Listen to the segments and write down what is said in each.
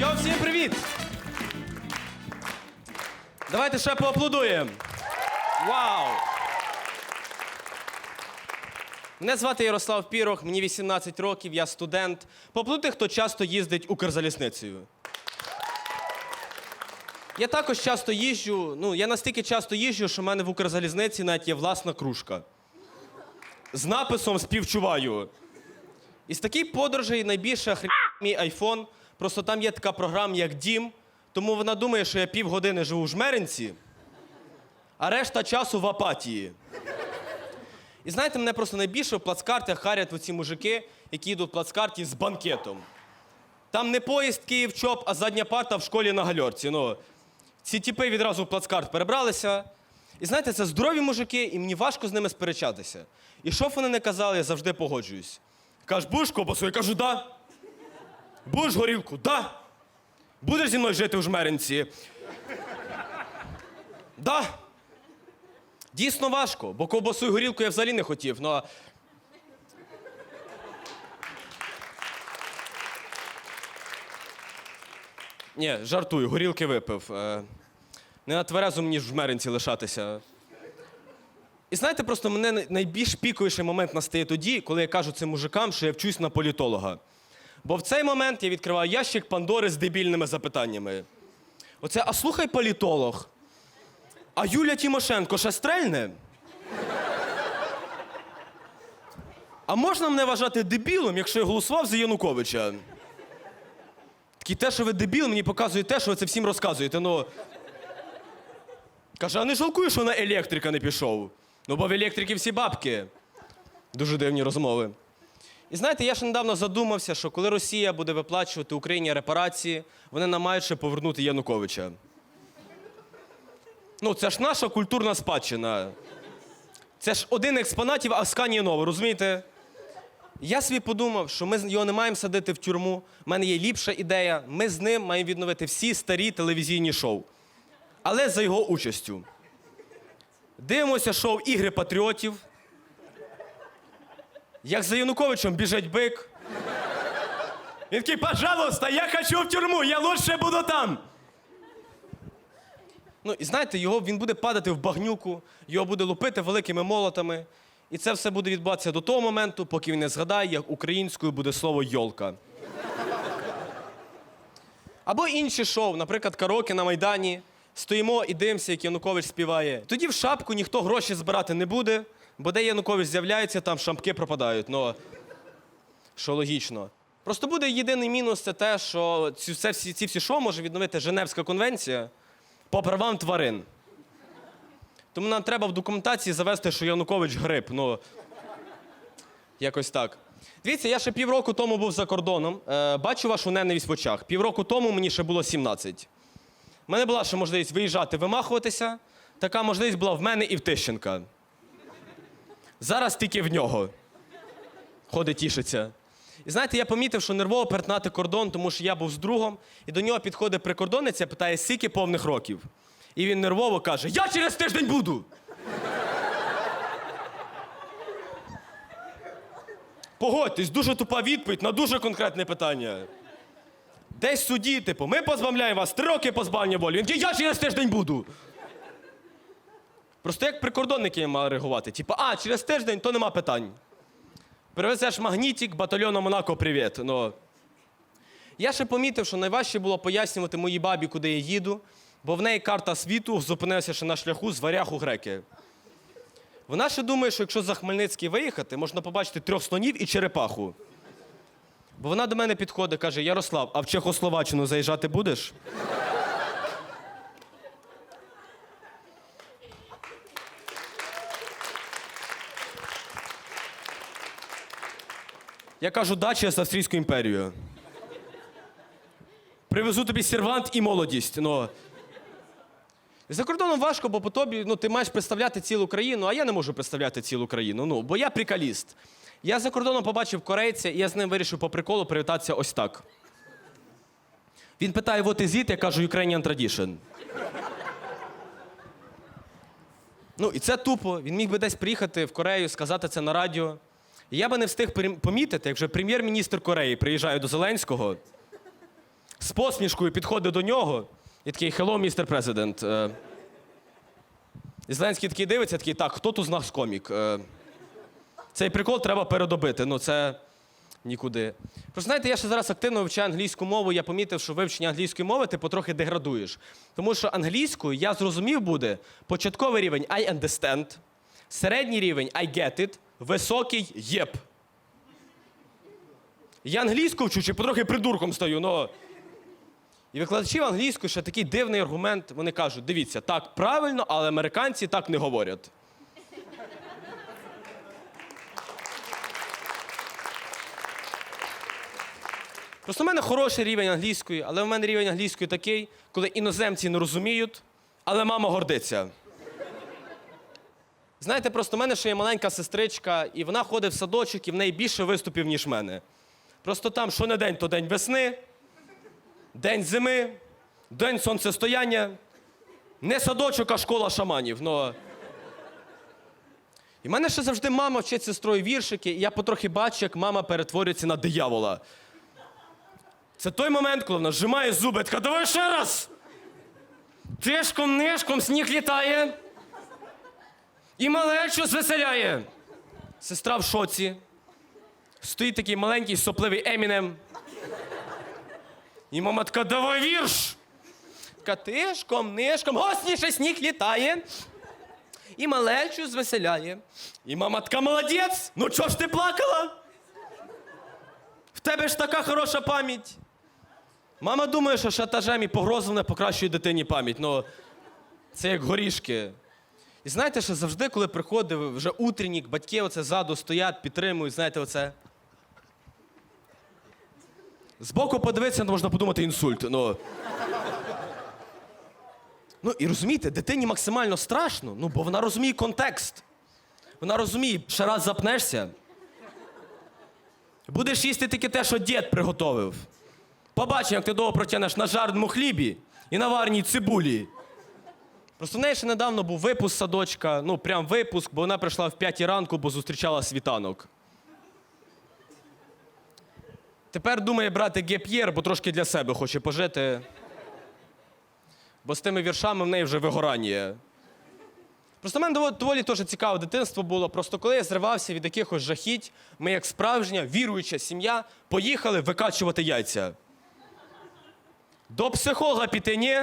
Йо, всім привіт! Давайте ще поаплодуємо. Вау! Мене звати Ярослав Пірох, мені 18 років, я студент. Поаплодуйте, хто часто їздить Укрзалізницею. Я також часто їжджу, ну, я настільки часто їжджу, що в мене в Укрзалізниці навіть є власна кружка. З написом співчуваю. Із таких подорожей найбільше хрі мій айфон. Просто там є така програма, як Дім. Тому вона думає, що я півгодини живу в жмеринці, а решта часу в апатії. І знаєте, мене просто найбільше в плацкартах харять оці мужики, які йдуть в плацкарті з банкетом. Там не поїзд Київ чоп, а задня парта в школі на гальорці. Ну, ці тіпи відразу в плацкарт перебралися. І знаєте, це здорові мужики, і мені важко з ними сперечатися. І що б вони не казали, я завжди погоджуюсь. Кажеш, будеш ковбасу? Я кажу, да. Будеш горілку? Да. Будеш зі мною жити у жмеринці? Да. Дійсно важко, бо ковбасу і горілку я взагалі не хотів. А Ні, жартую, горілки випив. Е, Не на тверезу ж в жмеринці лишатися. І знаєте, просто мене найбільш піковіший момент настає тоді, коли я кажу цим мужикам, що я вчусь на політолога. Бо в цей момент я відкриваю ящик Пандори з дебільними запитаннями. Оце, а слухай політолог. А Юля Тимошенко ще стрельне? А можна мене вважати дебілом, якщо я голосував за Януковича? Такий, те, що ви дебіл, мені показує те, що ви це всім розказуєте. Ну. Каже, а не жалкую, що на електрика не пішов. Ну, бо в електрики всі бабки. Дуже дивні розмови. І знаєте, я ще недавно задумався, що коли Росія буде виплачувати Україні репарації, вони нам мають ще повернути Януковича. Ну, це ж наша культурна спадщина. Це ж один експонатів Асканії Ново, розумієте? Я собі подумав, що ми його не маємо садити в тюрму. У мене є ліпша ідея. Ми з ним маємо відновити всі старі телевізійні шоу. Але за його участю. Дивимося шоу Ігри патріотів. Як за Януковичем біжить бик. Він такий, пожалуйста, я хочу в тюрму, я лучше буду там. Ну, і знаєте, його, він буде падати в багнюку, його буде лупити великими молотами. І це все буде відбуватися до того моменту, поки він не згадає, як українською буде слово йолка. Або інші шоу, наприклад, караоке на Майдані. Стоїмо і дивимося, як Янукович співає. Тоді в шапку ніхто гроші збирати не буде, бо де Янукович з'являється, там шапки пропадають. Ну, що логічно. Просто буде єдиний мінус це те, що ці, це всі, ці всі шоу може відновити Женевська конвенція по правам тварин. Тому нам треба в документації завести, що Янукович гриб. Ну, якось так. Дивіться, я ще півроку тому був за кордоном. Е, бачу вашу ненависть в очах. Півроку тому мені ще було 17. У мене була ще можливість виїжджати, вимахуватися. Така можливість була в мене і в Тищенка. Зараз тільки в нього. Ходить тішиться. І знаєте, я помітив, що нервово перетнати кордон, тому що я був з другом, і до нього підходить прикордонниця, питає, скільки повних років. І він нервово каже: Я через тиждень буду. Погодьтесь, дуже тупа відповідь на дуже конкретне питання. Десь суді, типу, ми позбавляємо вас три роки позбавлення волі. Він такий, я через тиждень буду. Просто як прикордонники мали реагувати. Типу, а, через тиждень, то нема питань. Привезеш магнітик, батальйону Монако, привіт. Ну. Я ще помітив, що найважче було пояснювати моїй бабі, куди я їду, бо в неї карта світу зупинилася ще на шляху з варяг у греки. Вона ще думає, що якщо за Хмельницький виїхати, можна побачити трьох слонів і черепаху. Бо вона до мене підходить, каже: Ярослав, а в Чехословаччину заїжджати будеш? Я кажу, да, через Австрійську імперію. Привезу тобі сервант і молодість. Ну. За кордоном важко, бо по тобі ну, ти маєш представляти цілу країну, а я не можу представляти цілу країну. Ну, бо я прикаліст. Я за кордоном побачив корейця, і я з ним вирішив по приколу привітатися ось так. Він питає, what is it? Я кажу, Ukrainian tradition. Ну, і це тупо. Він міг би десь приїхати в Корею, сказати це на радіо. Я би не встиг помітити, як вже прем'єр-міністр Кореї приїжджає до Зеленського. з посмішкою підходить до нього і такий Hello, містер президент. Е, І Зеленський такий дивиться, такий, так, хто тут з нас комік? Е, Цей прикол треба передобити. Ну, це нікуди. Просто знаєте, я ще зараз активно вивчаю англійську мову. Я помітив, що вивчення англійської мови ти потрохи деградуєш. Тому що англійською я зрозумів буде початковий рівень I understand, середній рівень I get it, високий єп. Я англійську вчу, чи потрохи придурком стаю, но. І викладачів англійської ще такий дивний аргумент. Вони кажуть: дивіться, так правильно, але американці так не говорять. Просто в мене хороший рівень англійської, але в мене рівень англійської такий, коли іноземці не розуміють, але мама гордиться. Знаєте, просто в мене ще є маленька сестричка, і вона ходить в садочок, і в неї більше виступів, ніж в мене. Просто там, що не день, то день весни, день зими, день сонцестояння. Не садочок, а школа шаманів. Но... І в мене ще завжди мама вчить сестрою віршики, і я потрохи бачу, як мама перетворюється на диявола. Це той момент, коли вона зжимає зуби, така давай ще раз. Тишком, нишком сніг літає. І малечу звеселяє. Сестра в шоці. Стоїть такий маленький сопливий Емінем. І мама така, давай вірш. Така тишком, нишком, госніше сніг літає. І малечу звеселяє. І мама така молодець. Ну чого ж ти плакала? В тебе ж така хороша пам'ять. Мама думає, що шантажем і погрозами покращує дитині пам'ять. Ну, це як горішки. І знаєте, що завжди, коли приходив вже утреннік, батьки оце ззаду стоять, підтримують, знаєте, оце. Збоку подивитися, то можна подумати інсульт. Ну, ну і розумієте, дитині максимально страшно, ну, бо вона розуміє контекст. Вона розуміє, ще раз запнешся. Будеш їсти тільки те, що дід приготовив. Побачимо, як ти довго протягнеш на жарному хлібі і на варній цибулі. Просто в неї ще недавно був випуск садочка, ну прям випуск, бо вона прийшла в п'ятій ранку, бо зустрічала світанок. Тепер думає брати геп'єр, бо трошки для себе хоче пожити. Бо з тими віршами в неї вже вигорання. Просто в мене доволі, теж цікаве дитинство було. Просто коли я зривався від якихось жахіть, ми, як справжня віруюча сім'я, поїхали викачувати яйця. До психолога піти ні.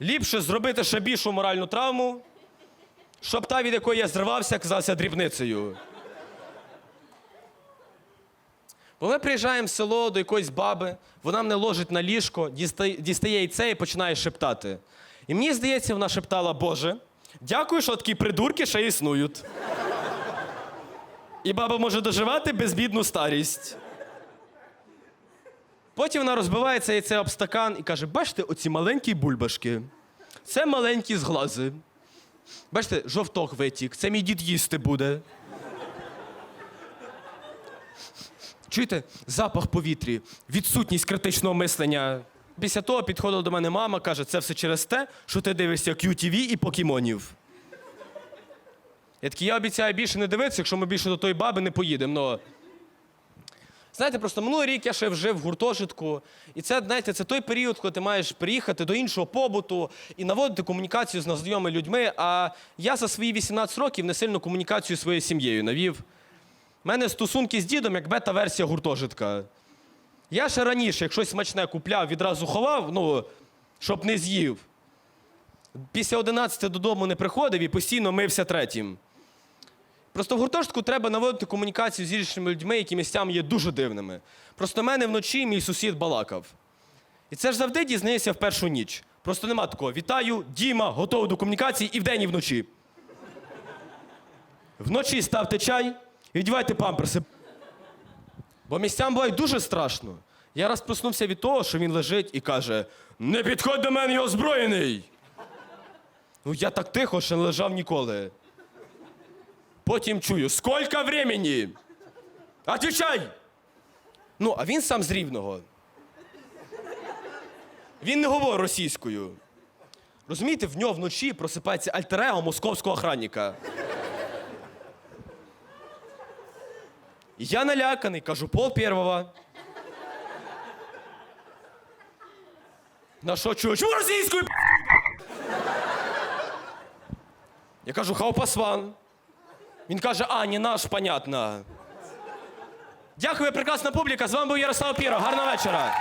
Ліпше зробити ще більшу моральну травму, щоб та, від якої я зривався, казався дрібницею. Бо ми приїжджаємо в село до якоїсь баби, вона мене ложить на ліжко, дістає, дістає яйце і починає шептати. І мені здається, вона шептала, Боже, дякую, що такі придурки ще існують. І баба може доживати безбідну старість. Потім вона розбиває це яйце об стакан і каже: бачите, оці маленькі бульбашки. Це маленькі зглази. Бачите, жовток витік, це мій дід їсти буде. Чуєте, запах повітрі, відсутність критичного мислення. Після того підходила до мене мама, каже, це все через те, що ти дивишся QTV і покемонів. Я такий, я обіцяю більше не дивитися, якщо ми більше до тої баби не поїдемо. Но... Знаєте, просто минулий рік я ще жив в гуртожитку, і це, знаєте, це той період, коли ти маєш приїхати до іншого побуту і наводити комунікацію з незнайомими людьми. А я за свої 18 років не сильно комунікацію зі своєю сім'єю навів. У мене стосунки з дідом як бета-версія гуртожитка. Я ще раніше, як щось смачне купляв, відразу ховав, ну, щоб не з'їв. Після 11 додому не приходив і постійно мився третім. Просто в гуртожитку треба наводити комунікацію з іншими людьми, які місцями є дуже дивними. Просто в мене вночі мій сусід балакав. І це ж завжди дізнаєшся в першу ніч. Просто нема такого. Вітаю, Діма, готовий до комунікації і вдень, і вночі. Вночі ставте чай і вдівайте памперси. Бо місцям буває дуже страшно. Я раз проснувся від того, що він лежить і каже: Не підходь до мене, я озброєний. Ну, я так тихо, що не лежав ніколи. Потім чую, скільки времени? Отвечай! Ну, а він сам з рівного. Він не говорить російською. Розумієте, в нього вночі просипається альтерего московського охранника. Я наляканий, кажу, пол первого. На що чую? Чому російською? Я кажу, хаупасван. Він каже, а, не наш, понятно. Дякую, прекрасна публіка. З вами був Ярослав Піро. Гарного вечора.